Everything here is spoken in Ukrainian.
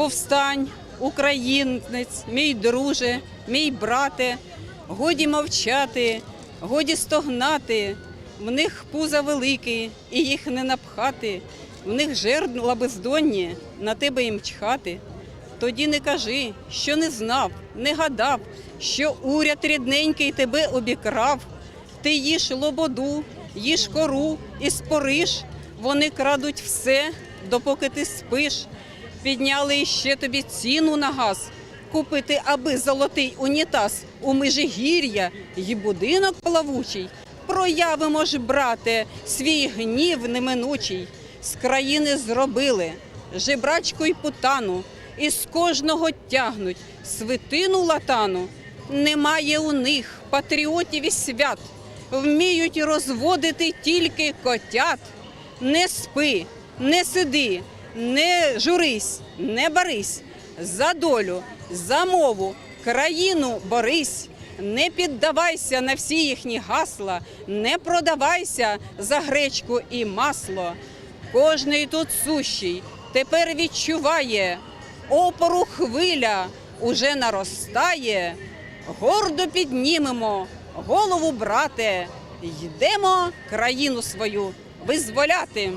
Повстань, українець, мій друже, мій брате, годі мовчати, годі стогнати. В них пуза великий, і їх не напхати. В них жердла бездонні, на тебе їм чхати. Тоді не кажи, що не знав, не гадав, що уряд рідненький тебе обікрав. Ти їж лободу, їж кору і спориш. Вони крадуть все, допоки ти спиш. Підняли ще тобі ціну на газ. Купити, аби золотий унітаз у межигір'я й будинок плавучий. Проявимо ж, брате, свій гнів неминучий. З країни зробили жебрачку й путану, і з кожного тягнуть свитину латану. Немає у них патріотів і свят, вміють розводити тільки котят. Не спи, не сиди, не журись, не барись. За долю, за мову, країну борись. Не піддавайся на всі їхні гасла, не продавайся за гречку і масло. Кожний тут сущий тепер відчуває, опору хвиля уже наростає. Гордо піднімемо голову, брате, йдемо країну свою визволяти.